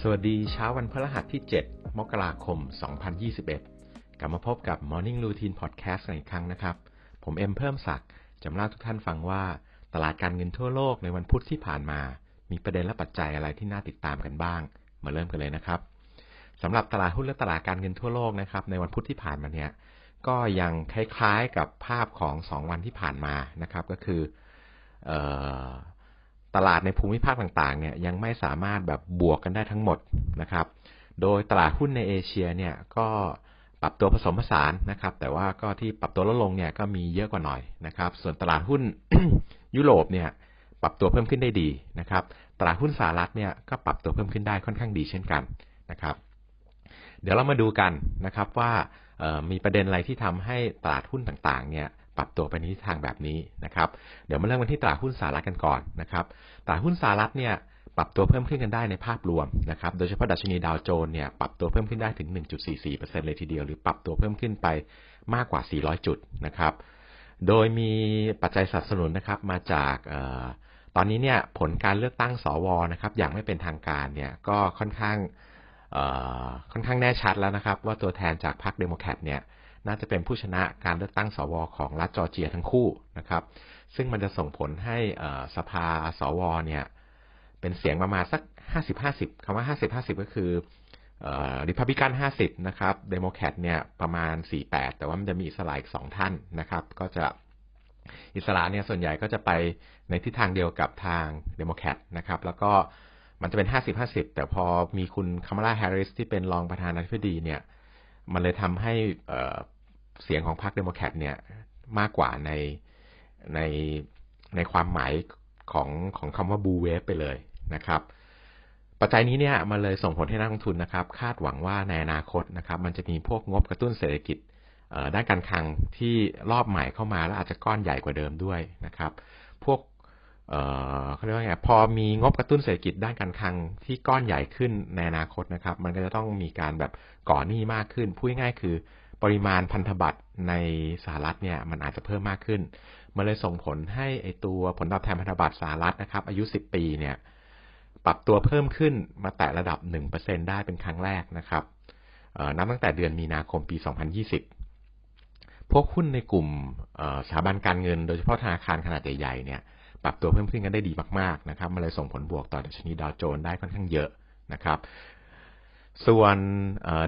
สวัสดีเช้าวันพฤหัสที่ 7 มกราคม 2021 กลับมาพบกับ Morning Routine Podcast กันอีกครั้งนะครับ ผมเอ็มเพิ่มศักดิ์จะมาเล่าทุกท่านฟังว่า ตลาดการเงินทั่วโลกในวันพุธที่ผ่านมา มีประเด็นและปัจจัยอะไรที่น่าติดตามกันบ้าง มาเริ่มกันเลยนะครับสำหรับตลาดหุ้นและตลาดการเงินทั่วโลกนะครับในวันพุธที่ผ่านมาเนี่ย ก็ยังคล้ายๆกับภาพของ2วันที่ผ่านมานะครับ ก็คือออตลาดในภูมิภาคต่างๆ เนี่ยยังไม่สามารถแบบบวกกันได้ทั้งหมดนะครับ โดยตลาดหุ้นในเอเชียเนี่ยก็ปรับตัวผสมผสานนะครับ แต่ว่าก็ที่ปรับตัวลดลงเนี่ยก็มีเยอะกว่าหน่อยนะครับ ส่วนตลาดหุ้นยุโรปเนี่ยปรับตัวเพิ่มขึ้นได้ดีนะครับ ตลาดหุ้นสหรัฐเนี่ยก็ปรับตัวเพิ่มขึ้นได้ค่อนข้างดีเช่นกันนะครับ เดี๋ยวเรามาดูกันนะครับว่า มีประเด็นอะไรที่ทำให้ตลาดหุ้นต่างๆเนี่ยปรับตัวไปในทิศทางแบบนี้นะครับ เดี๋ยวมาเริ่มกันที่ตลาดหุ้นสหรัฐกันก่อนนะครับ ตลาดหุ้นสหรัฐเนี่ยปรับตัวเพิ่มขึ้นกันได้ในภาพรวมนะครับ โดยเฉพาะดัชนีดาวโจนส์เนี่ยปรับตัวเพิ่มขึ้นได้ถึง 1.44%เลยทีเดียว หรือปรับตัวเพิ่มขึ้นไปมากกว่า 400 จุดนะครับ โดยมีปัจจัยสนับสนุนนะครับมาจากออตอนนี้เนี่ยผลการเลือกตั้งสวนะครับอย่างไม่เป็นทางการเนี่ยก็ค่อนข้าง ค่อนข้างแน่ชัดแล้วนะครับ ว่าตัวแทนจากพรรคเดโมแครตเนี่ยน่าจะเป็นผู้ชนะการเลือกตั้งสวของรัฐจอร์เจียทั้งคู่นะครับ ซึ่งมันจะส่งผลให้สภาสวเนี่ยเป็นเสียงประมาณสัก 50-50คำว่า 50-50 ก็คือริพับลิกัน50 นะครับเดโมแครตเนี่ยประมาณ 48 แต่ว่ามันจะมีอิสระอีก 2 ท่านนะครับ ก็จะอิสระเนี่ยส่วนใหญ่ก็จะไปในทิศทางเดียวกับทางเดโมแครตนะครับ แล้วก็ มันจะเป็น50-50แต่พอมีคุณคามาลาแฮร์ริสที่เป็นรองประธานาธิบดีเนี่ย มันเลยทำให้เสียงของพรรคเดโมแครตเนี่ยมากกว่าในในในความหมายของของคำว่าบูเวฟไปเลยนะครับ ปัจจัยนี้เนี่ยมันเลยส่งผลให้นักลงทุนนะครับ คาดหวังว่าในอนาคตนะครับ มันจะมีพวกงบกระตุ้นเศรษฐกิจด้านการคลังที่รอบใหม่เข้ามาแล้วอาจจะก้อนใหญ่กว่าเดิมด้วยนะครับ พวก เขาเรียกว่าไงพอมีงบกระตุ้นเศรษฐกิจด้านการคลังที่ก้อนใหญ่ขึ้นในอนาคตนะครับ มันก็จะต้องมีการแบบก่อหนี้มากขึ้นพูดง่ายคือ ปริมาณพันธบัตรในสหรัฐเนี่ยมันอาจจะเพิ่มมากขึ้น มันเลยส่งผลให้ไอตัวผลตอบแทนพันธบัตรสหรัฐนะครับ อายุ 10 ปีเนี่ยปรับตัวเพิ่มขึ้นมาแตะระดับ 1%ได้เป็นครั้งแรกนะครับนับตั้งแต่เดือนมีนาคมปี 2020 พวกหุ้นในกลุ่มสถาบันการเงิน โดยเฉพาะธนาคารขนาดใหญ่ๆเนี่ย ปรับตัวเพิ่มขึ้นกันได้ดีมากๆนะครับมันเลยส่งผลบวกต่อดัชนีดาวโจนส์ได้ค่อนข้างเยอะนะครับส่วน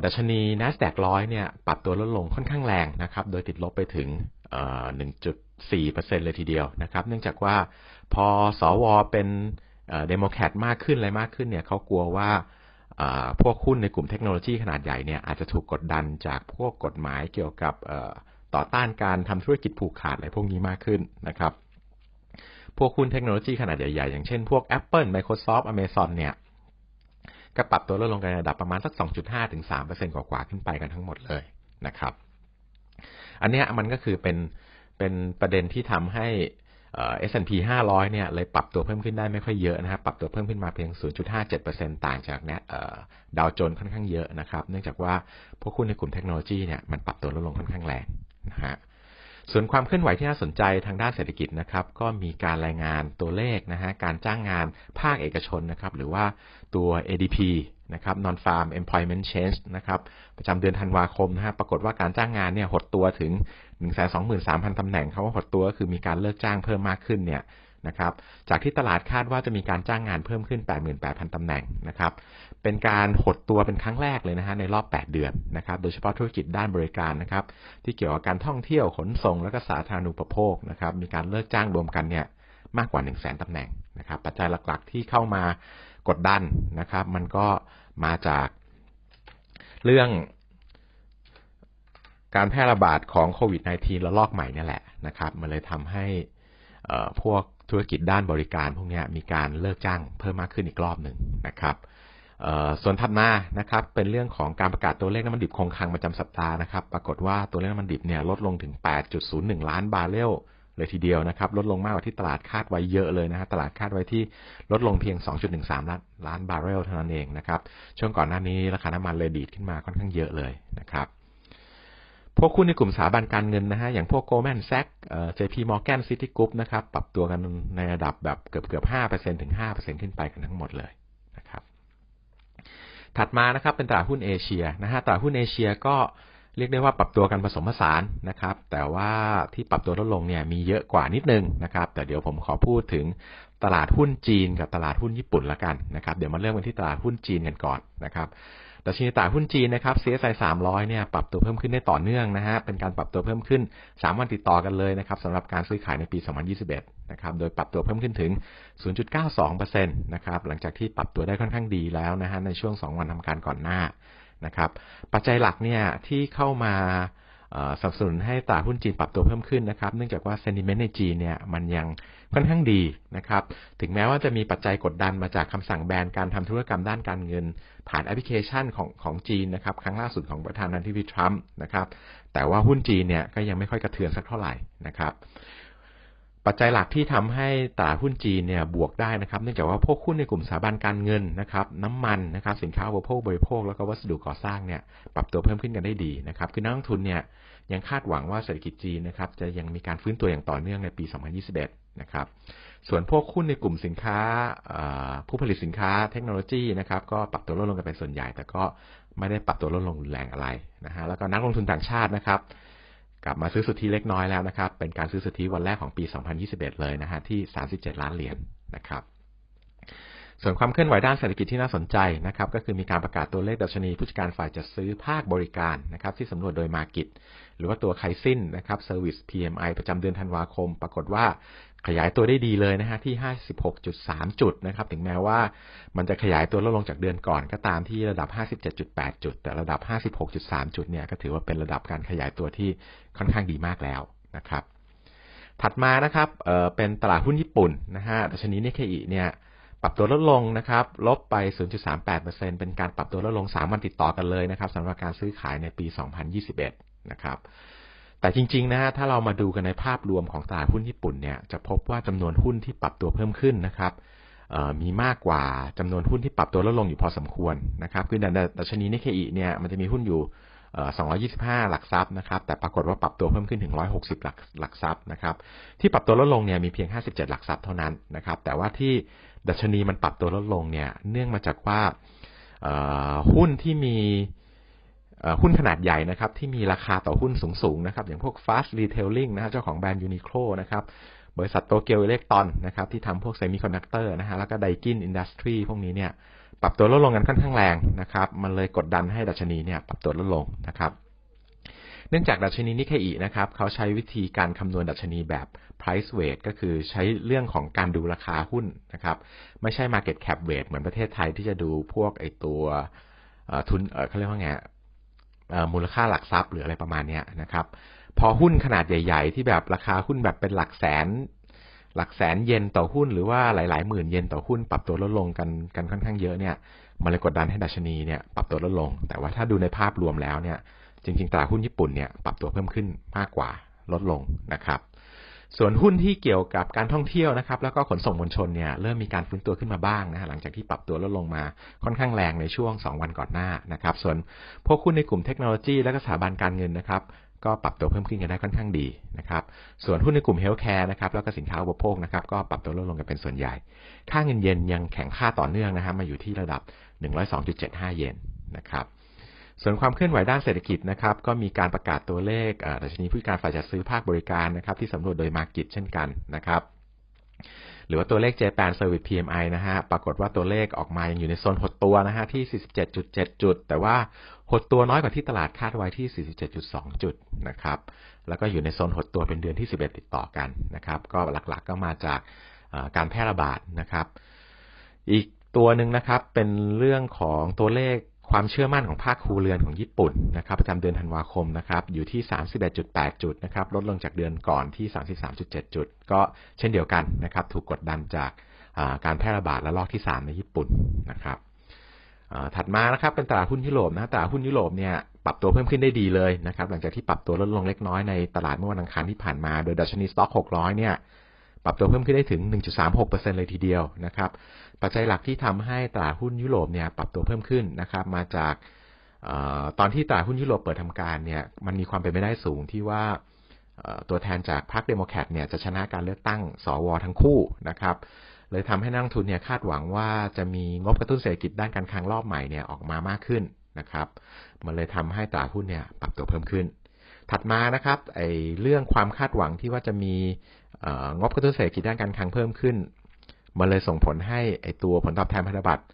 ดัชนี NASDAQ ร้อยเนี่ย ปรับตัวลดลงค่อนข้างแรงนะครับ โดยติดลบไปถึงเอ่อ1.4%เลยทีเดียวนะครับ เนื่องจากว่าพอสวเป็นเดโมแครตมากขึ้นอะไรมากขึ้นเนี่ยเขากลัวว่าพวกหุ้นในกลุ่มเทคโนโลยีขนาดใหญ่เนี่ยอาจจะถูกกดดันจากพวกกฎหมายเกี่ยวกับต่อต้านการทำธุรกิจผูกขาดอะไรพวกนี้มากขึ้นนะครับ พวกหุ้นเทคโนโลยีขนาดใหญ่ๆ อย่างเช่นพวก Apple Microsoft Amazon เนี่ยก็ปรับตัวลดลงกันในระดับประมาณสัก 2.5 ถึง 3%กว่าๆ ขึ้นไปกันทั้งหมดเลยนะครับ อันนี้มันก็คือเป็นเป็นประเด็นที่ทำให้ S&P 500 เนี่ยเลยปรับตัวเพิ่มขึ้นได้ไม่ค่อยเยอะนะครับ ปรับตัวเพิ่มขึ้นมาเพียง 0.57%ต่างจากเนี้ยดาวโจนส์ค่อนข้างเยอะนะครับ เนื่องจากว่าพวกหุ้นในกลุ่มเทคโนโลยีเนี่ยมันปรับตัวลดลงค่อนข้างแรงนะฮะ ส่วนความเคลื่อนไหวที่น่าสนใจทางด้านเศรษฐกิจนะครับ ก็มีการรายงานตัวเลขนะฮะการจ้างงานภาคเอกชนนะครับ หรือว่าตัว ADP นะครับ Non Farm Employment Change นะครับประจำเดือนธันวาคมนะฮะปรากฏว่าการจ้างงานเนี่ยหดตัวถึง 123,000ตำแหน่งเขาว่าหดตัวก็คือมีการเลิกจ้างเพิ่มมากขึ้นเนี่ย นะครับ จากที่ตลาดคาดว่าจะมีการจ้างงานเพิ่มขึ้น 88,000 ตำแหน่งนะครับ เป็นการหดตัวเป็นครั้งแรกเลยนะฮะในรอบ 8 เดือนนะครับ โดยเฉพาะธุรกิจด้านบริการนะครับ ที่เกี่ยวกับการท่องเที่ยวขนส่งและก็สาธารณูปโภคนะครับ มีการเลิกจ้างรวมกันเนี่ยมากกว่า 1 0 0 0 0แตำแหน่งนะครับ ปัจจัยหลักๆที่เข้ามากดดันนะครับ มันก็มาจากเรื่องการแพร่ระบาดของโควิด -19 ระลอกใหม่นี่แหละนะครับ มันเลยทำให้พวก ธุรกิจด้านบริการพวกนี้มีการเลิกจ้างเพิ่มมากขึ้นอีกรอบหนึ่งนะครับส่วนถัดมานะครับเป็นเรื่องของการประกาศตัวเลขน้ำมันดิบคงคลังประจำสัปดาห์นะครับ ปรากฏว่าตัวเลขน้ำมันดิบเนี่ยลดลงถึง 8.01 ล้านบาร์เรลเลยทีเดียวนะครับ ลดลงมากกว่าที่ตลาดคาดไว้เยอะเลยนะฮะตลาดคาดไว้ที่ลดลงเพียง 2.13 ล้านล้านบาร์เรลเท่านั้นเองนะครับ ช่วงก่อนหน้านี้ราคาน้ำมันเลยดีดขึ้นมาค่อนข้างเยอะเลยนะครับ พวกหุ้นในกลุ่มสถาบันการเงินนะฮะ อย่างพวก Goldman Sachs เอ่อ JP Morgan Citigroup นะครับ ปรับตัวกันในระดับแบบเกือบเกือบห้าเปอร์เซ็นถึงห้าเปอร์เซ็นขึ้นไปกันทั้งหมดเลยนะครับ ถัดมานะครับเป็นตลาดหุ้นเอเชียนะฮะ ตลาดหุ้นเอเชียก็เรียกได้ว่าปรับตัวกันผสมผสานนะครับ แต่ว่าที่ปรับตัวลดลงเนี่ยมีเยอะกว่านิดนึงนะครับ แต่เดี๋ยวผมขอพูดถึงตลาดหุ้นจีนกับตลาดหุ้นญี่ปุ่นละกันนะครับ เดี๋ยวมาเริ่มกันที่ตลาดหุ้นจีนกันก่อนนะครับ ดัชนีตลาดหุ้นจีนนะครับ CSI 300 เนี่ยปรับตัวเพิ่มขึ้นได้ต่อเนื่องนะฮะ เป็นการปรับตัวเพิ่มขึ้น 3 วันติดต่อกันเลยนะครับสำหรับการซื้อขายในปี 2021 นะครับ โดยปรับตัวเพิ่มขึ้นถึง 0.92%นะครับ หลังจากที่ปรับตัวได้ค่อนข้างดีแล้วนะฮะในช่วง 2 วันทำการก่อนหน้านะครับ ปัจจัยหลักเนี่ยที่เข้ามา สนับสนุนให้ตลาดหุ้นจีนปรับตัวเพิ่มขึ้นนะครับ เนื่องจากว่าเซนิเมนต์ในจีนเนี่ยมันยังค่อนข้างดีนะครับ ถึงแม้ว่าจะมีปัจจัยกดดันมาจากคำสั่งแบนการทำธุรกรรมด้านการเงิน ผ่านแอปพลิเคชันของของจีนนะครับ ครั้งล่าสุดของประธานาธิบดีทรัมป์นะครับ แต่ว่าหุ้นจีนเนี่ยก็ยังไม่ค่อยกระเทือนสักเท่าไหร่นะครับ ปัจจัยหลักที่ทำให้ตลาดหุ้นจีนเนี่ยบวกได้นะครับ เนื่องจากว่าพวกหุ้นในกลุ่มสถาบันการเงินนะครับ น้ำมันนะครับ สินค้าอุปโภคบริโภค แล้วก็วัสดุก่อสร้างเนี่ยปรับตัวเพิ่มขึ้นกันได้ดีนะครับ คือนักลงทุนเนี่ยยังคาดหวังว่าเศรษฐกิจจีนนะครับจะยังมีการฟื้นตัวอย่างต่อเนื่องในปี 2021 นะครับ ส่วนพวกหุ้นในกลุ่มสินค้าผู้ผลิตสินค้าเทคโนโลยีนะครับก็ปรับตัวลดลงกันเป็นส่วนใหญ่ แต่ก็ไม่ได้ปรับตัวลดลงรุนแรงอะไรนะฮะแล้วก็นักลงทุนต่างชาตินะครับ กลับมาซื้อสุทธิเล็กน้อยแล้วนะครับ เป็นการซื้อสุทธิวันแรกของปี 2021 เลยนะฮะที่ 37 ล้านเหรียญนนะครับ ส่วนความเคลื่อนไหวด้านเศรษฐกิจที่น่าสนใจนะครับก็คือมีการประกาศตัวเลขดัชนีผู้จัดการฝ่ายจัดซื้อภาคบริการนะครับที่สำรวจโดยมากิตหรือว่าตัวไคซินนะครับ Service PMI ประจำเดือนธันวาคม ปรากฏว่าขยายตัวได้ดีเลยนะฮะที่ 56.3 จุดนะครับถึงแม้ว่ามันจะขยายตัวลดลงจากเดือนก่อนก็ตามที่ระดับ 57.8 จุด แต่ระดับ 56.3 จุดเนี่ยก็ถือว่าเป็นระดับการขยายตัวที่ค่อนข้างดีมากแล้วนะครับถัดมานะครับเเป็นตลาดหุ้นญี่ปุ่นนะฮะดัชนีนิเคอิเนี่ย ปรับตัวลดลงนะครับ ลบไป 0.38%เป็นการปรับตัวลดลง 3 วันติดต่อกันเลยนะครับสำหรับการซื้อขายในปี 2021 นะครับ แต่จริงๆนะฮะถ้าเรามาดูกันในภาพรวมของตลาดหุ้นญี่ปุ่นเนี่ยจะพบว่าจำนวนหุ้นที่ปรับตัวเพิ่มขึ้นนะครับมีมากกว่าจำนวนหุ้นที่ปรับตัวลดลงอยู่พอสมควรนะครับ คือดัชนีนิเคอิเนี่ยมันจะมีหุ้นอยู่ 225 หลักทรัพย์นะครับ แต่ปรากฏว่าปรับตัวเพิ่มขึ้นถึง 160 หลักหลักทรัพย์นะครับ ที่ปรับตัวลดลงเนี่ยมีเพียง 57 หลักทรัพย์เท่านั้นนะครับ แต่ว่าที่ดัชนีมันปรับตัวลดลงเนี่ย เนื่องมาจากว่าหุ้นที่มีหุ้นขนาดใหญ่นะครับ ที่มีราคาต่อหุ้นสูงๆนะครับ อย่างพวก Fast Retailing นะฮะเจ้าของแบรนด์ Uniqlo นะครับบริษัทโตเกียวอิเล็กตรอนนะครับที่ทำพวกเซมิคอนดักเตอร์นะฮะแล้วก็ไดกินอินดัสทรีพวกนี้เนี่ย ปรับตัวลดลงกันค่อนข้างแรงนะครับ มันเลยกดดันให้ดัชนีเนี่ยปรับตัวลดลงนะครับ เนื่องจากดัชนีนิเคอีนะครับเขาใช้วิธีการคำนวณดัชนีแบบ price weight ก็คือใช้เรื่องของการดูราคาหุ้นนะครับ ไม่ใช่ market cap weight เหมือนประเทศไทยที่จะดูพวกไอตัวทุนเขาเรียกว่าไงมูลค่าหลักทรัพย์หรืออะไรประมาณนี้นะครับ พอหุ้นขนาดใหญ่ ๆ ที่แบบราคาหุ้นแบบเป็นหลักแสน หลักแสนเยนต่อหุ้นหรือว่าหลาย ๆ หมื่นเยนต่อหุ้นปรับตัวลดลงกันกันค่อนข้างเยอะเนี่ยมันเลยกดดันให้ดัชนีเนี่ยปรับตัวลดลง แต่ว่าถ้าดูในภาพรวมแล้วเนี่ยจริง ๆตลาดหุ้นญี่ปุ่นเนี่ยปรับตัวเพิ่มขึ้นมากกว่าลดลงนะครับส่วนหุ้นที่เกี่ยวกับการท่องเที่ยวนะครับ แล้วก็ขนส่งมวลชนเนี่ยเริ่มมีการฟื้นตัวขึ้นมาบ้างนะฮะหลังจากที่ปรับตัวลดลงมาค่อนข้างแรงในช่วง 2 วันก่อนหน้านะครับ ส่วนพวกหุ้นในกลุ่มเทคโนโลยี และก็สถาบันการเงินนะครับ ก็ปรับตัวเพิ่มขึ้นกันได้ค่อนข้างดีนะครับ ส่วนหุ้นในกลุ่มเฮลท์แคร์นะครับแล้วก็สินค้าอุปโภคนะครับก็ปรับตัวลดลงกันเป็นส่วนใหญ่ ค่าเงินเยนยังแข็งค่าต่อเนื่องนะฮะมาอยู่ที่ระดับ 102.75 เยนนะครับส่วนความเคลื่อนไหวด้านเศรษฐกิจนะครับก็มีการประกาศตัวเลขดัชนีผู้การฝ่ายจัดซื้อภาคบริการนะครับที่สำรวจโดยมาร์กิตเช่นกันนะครับหรือว่าตัวเลข Japan Service PMI นะฮะ ปรากฏว่าตัวเลขออกมายังอยู่ในโซนหดตัวนะฮะที่ 47.7 จุด แต่ว่า หดตัวน้อยกว่าที่ตลาดคาดไว้ที่ 47.2 จุดนะครับ แล้วก็อยู่ในโซนหดตัวเป็นเดือนที่ 11 ติดต่อกันนะครับ ก็หลักๆก็มาจากการแพร่ระบาดนะครับ อีกตัวหนึ่งนะครับเป็นเรื่องของตัวเลขความเชื่อมั่นของภาคครัวเรือนของญี่ปุ่นนะครับประจำเดือนธันวาคมนะครับอยู่ที่ 31.8 จุดนะครับลดลงจากเดือนก่อนที่ 33.7 จุด ก็เช่นเดียวกันนะครับถูกกดดันจากการแพร่ระบาดระลอกที่ 3 ในญี่ปุ่นนะครับ ถัดมานะครับเป็นตลาดหุ้นยุโรปนะตลาดหุ้นยุโรปเนี่ยปรับตัวเพิ่มขึ้นได้ดีเลยนะครับหลังจากที่ปรับตัวลดลงเล็กน้อยในตลาดเมื่อวันอังคารที่ผ่านมา โดยดัชนีสต็อก600 เนี่ยปรับตัวเพิ่มขึ้นได้ถึง 1.36%เลยทีเดียวนะครับปัจจัยหลักที่ทำให้ตลาดหุ้นยุโรปเนี่ยปรับตัวเพิ่มขึ้นนะครับมาจากออตอนที่ตลาดหุ้นยุโรปเปิดทำการเนี่ยมันมีความเป็นไปได้สูงที่ว่าตัวแทนจากพรรคเดโมแครตเนี่ยจะชนะการเลือกตั้งสวทั้งคู่นะครับ เลยทำให้นักทุนเนี่ยคาดหวังว่าจะมีงบกระตุ้นเศรษฐกิจด้านการคลังรอบใหม่เนี่ยออกมามากขึ้นนะครับ มันเลยทำให้ตลาดหุ้นเนี่ยปรับตัวเพิ่มขึ้น ถัดมานะครับไอ้เรื่องความคาดหวังที่ว่าจะมีงบกระตุ้นเศรษฐกิจด้านการคลังเพิ่มขึ้น มันเลยส่งผลให้ไอ้ตัวผลตอบแทนพันธบัตร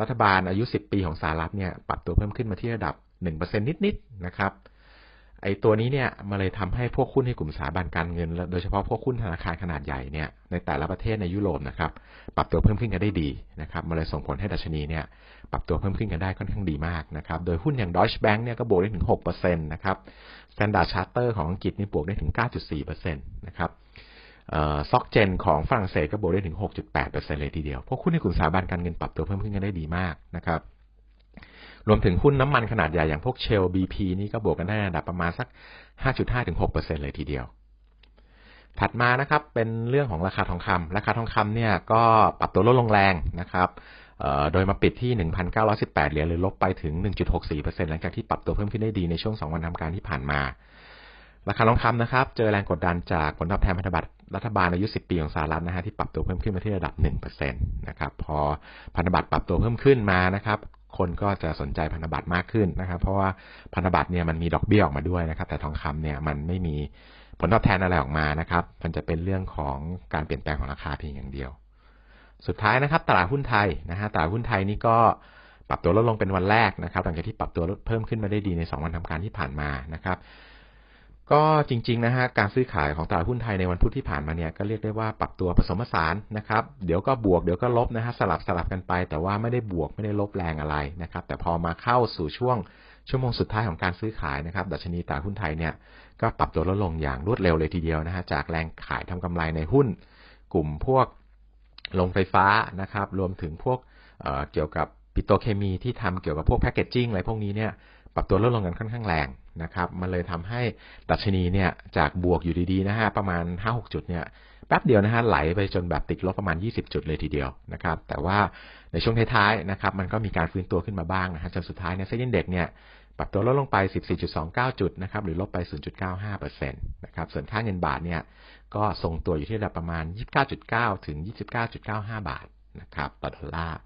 รัฐบาลอายุ 10 ปีของสหรัฐเนี่ยปรับตัวเพิ่มขึ้นมาที่ระดับ 1%นิดๆนะครับ ไอ้ตัวนี้เนี่ยมันเลยทำให้พวกหุ้นในกลุ่มสถาบันการเงิน โดยเฉพาะพวกหุ้นธนาคารขนาดใหญ่เนี่ยในแต่ละประเทศในยุโรปนะครับปรับตัวเพิ่มขึ้นกันได้ดีนะครับมันเลยส่งผลให้ดัชนีเนี่ยปรับตัวเพิ่มขึ้นกันได้ค่อนข้างดีมากนะครับโดยหุ้นอย่าง Deutsche Bank เนี่ยก็บวกได้ถึง6%นะครับ Standard Charter ของอังกฤษนี่บวกได้ถึง 9.4%นะครับซ็อกเจนของฝรั่งเศสก็บวกได้ถึง 6.8%เลยทีเดียว พวกหุ้นในกลุ่มสถาบันการเงินปรับตัวเพิ่มขึ้นกันได้ดีมากนะครับ รวมถึงหุ้นน้ำมันขนาดใหญ่อย่างพวกเชล BP นี่ก็บวกกันได้ระดับประมาณสัก 5.5-6%เลยทีเดียว ถัดมานะครับเป็นเรื่องของราคาทองคำราคาทองคำเนี่ยก็ปรับตัวลดลงแรงนะครับโดยมาปิดที่ 1,918 เหรียญหรือลบไปถึง 1.64%หลังจากที่ปรับตัวเพิ่มขึ้นได้ดีในช่วง 2 วันทำการที่ผ่านมา ราคาทองคำนะครับ เจอแรงกดดันจากผลตอบแทนพันธบัตรรัฐบาลอายุ 10 ปีของสหรัฐนะฮะที่ปรับตัวเพิ่มขึ้นมาที่ระดับ 1%นะครับ พอพันธบัตรปรับตัวเพิ่มขึ้นมานะครับ คนก็จะสนใจพันธบัตรมากขึ้นนะครับ เพราะว่าพันธบัตรเนี่ยมันมีดอกเบี้ยออกมาด้วยนะครับ แต่ทองคำเนี่ยมันไม่มีผลตอบแทนอะไรออกมานะครับ มันจะเป็นเรื่องของการเปลี่ยนแปลงของราคาเพียงอย่างเดียว สุดท้ายนะครับ ตลาดหุ้นไทยนะฮะตลาดหุ้นไทยนี่ก็ปรับตัวลดลงเป็นวันแรกนะครับ หลังจากที่ปรับตัวเพิ่มขึ้นมาได้ดีใน 2 วันทำการที่ผ่านมานะครับ ก็จริงๆนะฮะการซื้อขายของตลาดหุ้นไทยในวันพุธที่ผ่านมาเนี่ยก็เรียกได้ว่าปรับตัวผสมผสานนะครับเดี๋ยวก็บวกเดี๋ยวก็ลบนะฮะสลับสลับกันไป แต่ว่าไม่ได้บวกไม่ได้ลบแรงอะไรนะครับแต่พอมาเข้าสู่ช่วงชั่วโมงสุดท้ายของการซื้อขายนะครับดัชนีตลาดหุ้นไทยเนี่ยก็ปรับตัวลดลงอย่างรวดเร็วเลยทีเดียวนะฮะจากแรงขายทำกำไรในหุ้น กลุ่มพวกโรงไฟฟ้านะครับรวมถึงพวกเเกี่ยวกับปิโตเคมีที่ทำเกี่ยวกับพวกแพคเกจจิ้งอะไรพวกนี้เนี่ยปรับตัวลดลงกันค่อนข้างแรง นะครับ มันเลยทำให้ดัชนีเนี่ยจากบวกอยู่ดีๆนะฮะประมาณ 5-6 จุดเนี่ยแป๊บเดียวนะฮะไหลไปจนแบบติดลบประมาณ 20 จุดเลยทีเดียวนะครับ แต่ว่าในช่วงท้ายๆนะครับ มันก็มีการฟื้นตัวขึ้นมาบ้างนะฮะจนสุดท้ายเนี่ยเซ็นเด็กเนี่ยปรับตัวลดลงไป 14.29 จุดนะครับ หรือลบไป 0.95%นะครับ ส่วนค่าเงินบาทเนี่ย ก็ทรงตัวอยู่ที่ระดับประมาณ 29.9 ถึง 29.95 บาทนะครับ ต่อดอลลาร์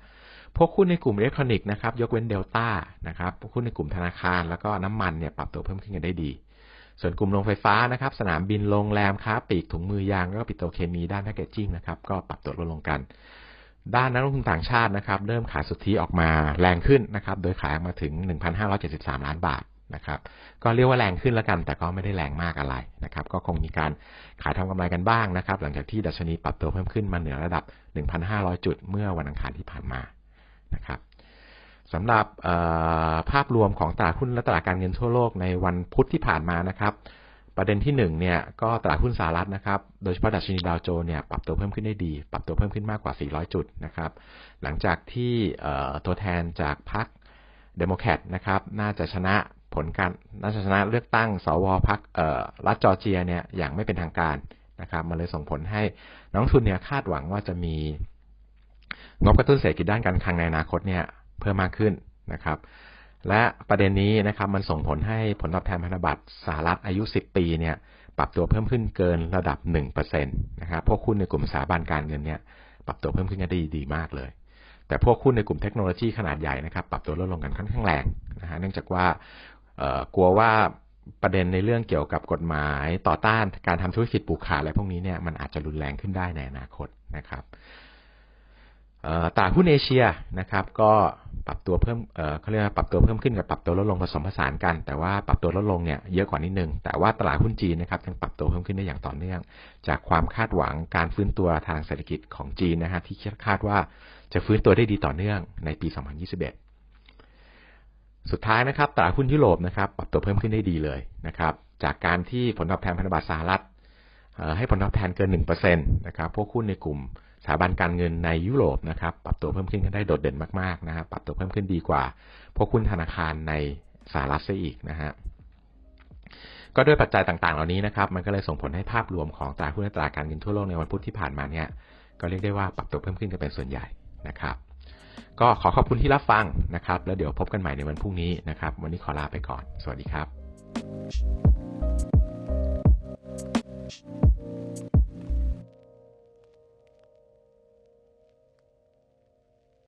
พวกหุ้นในกลุ่มอิเล็กทรอนิกส์นะครับยกเว้นเดลต้านะครับพวกหุ้นในกลุ่มธนาคารแล้วก็น้ำมันเนี่ยปรับตัวเพิ่มขึ้นกันได้ดี ส่วนกลุ่มโรงไฟฟ้านะครับ สนามบินโรงแรมค้าปลีกถุงมือยางแล้วก็ปิโตรเคมีด้านแพคเกจจิ้งนะครับก็ปรับตัวลดลงกัน ด้านนักลงทุนต่างชาตินะครับ เริ่มขายสุทธิออกมาแรงขึ้นนะครับ โดยขายมาถึง 1,573 ล้านบาทนะครับก็เรียกว่าแรงขึ้นแล้วกัน แต่ก็ไม่ได้แรงมากอะไรนะครับ ก็คงมีการขายทำกำไรกันบ้างนะครับ หลังจากที่ดัชนีปรับตัวเพิ่มขึ้นมาเหนือระดับ 1,500 จุด เมื่อวันอังคารที่ผ่านมา นะครับสำหรับภาพรวมของตลาดหุ้นและตลาดการเงินทั่วโลกในวันพุธที่ผ่านมานะครับ ประเด็นที่1เนี่ยก็ตลาดหุ้นสหรัฐนะครับ โดยเฉพาะดัชนีดาวโจนเนี่ยปรับตัวเพิ่มขึ้นได้ดี ปรับตัวเพิ่มขึ้นมากกว่า 400 จุดนะครับ หลังจากที่ตัวแทนจากพรรคเดโมแครตนะครับน่าจะชนะผลการน่าจะชนะเลือกตั้งสวพรรครัฐจอร์เจียเนี่ยอย่างไม่เป็นทางการนะครับ มันเลยส่งผลให้นักทุนเนี่ยคาดหวังว่าจะมี งบกระตุ้นเศรษฐกิจด้านการคลังในอนาคตเนี่ยเพิ่มมากขึ้นนะครับ และประเด็นนี้นะครับมันส่งผลให้ผลตอบแทนพันธบัตรสหรัฐอายุ 10 ปีเนี่ยปรับตัวเพิ่มขึ้นเกินระดับ1%นะครับพวกหุ้นในกลุ่มสถาบันการเงินเนี่ยปรับตัวเพิ่มขึ้นได้ดีมากเลย แต่พวกหุ้นในกลุ่มเทคโนโลยีขนาดใหญ่นะครับปรับตัวลดลงกันค่อนข้างแรงนะฮะเนื่องจากว่ากลัวว่าประเด็นในเรื่องเกี่ยวกับกฎหมายต่อต้านการทำธุรกิจปูกขาดอะไรพวกนี้เนี่ยมันอาจจะรุนแรงขึ้นได้ในอนาคตนะครับ ตลาดหุ้นเอเชียนะครับ ก็ปรับตัวเพิ่มเขาเรียกว่าปรับตัวเพิ่มขึ้นกับปรับตัวลดลงผสมผสานกัน แต่ว่าปรับตัวลดลงเนี่ยเยอะกว่านิดนึง แต่ว่าตลาดหุ้นจีนนะครับยังปรับตัวเพิ่มขึ้นได้อย่างต่อเนื่อง จากความคาดหวังการฟื้นตัวทางเศรษฐกิจของจีนนะฮะที่คาดว่าจะฟื้นตัวได้ดีต่อเนื่องในปี 2021 สุดท้ายนะครับตลาดหุ้นยุโรปนะครับปรับตัวเพิ่มขึ้นได้ดีเลยนะครับ จากการที่ผลตอบแทนพันธบัตรสหรัฐให้ผลตอบแทนเกิน 1%นะครับพวกหุ้นในกลุ่ม ถาบันการเงินในยุโรปนะครับ ปรับตัวเพิ่มขึ้นกันได้โดดเด่นมากๆนะครับปรับตัวเพิ่มขึ้นดีกว่าพวกหุ้นธนาคารในสหรัฐซะอีกนะฮะก็ด้วยปัจจัยต่างๆ เหล่านี้นะครับ มันก็เลยส่งผลให้ภาพรวมของตลาดหุ้นและตลาดการเงินทั่วโลกในวันพุธที่ผ่านมาเนี่ย ก็เรียกได้ว่าปรับตัวเพิ่มขึ้นกันเป็นส่วนใหญ่นะครับ ก็ขอขอบคุณที่รับฟังนะครับ แล้วเดี๋ยวพบกันใหม่ในวันพรุ่งนี้นะครับ วันนี้ขอลาไปก่อน สวัสดีครับ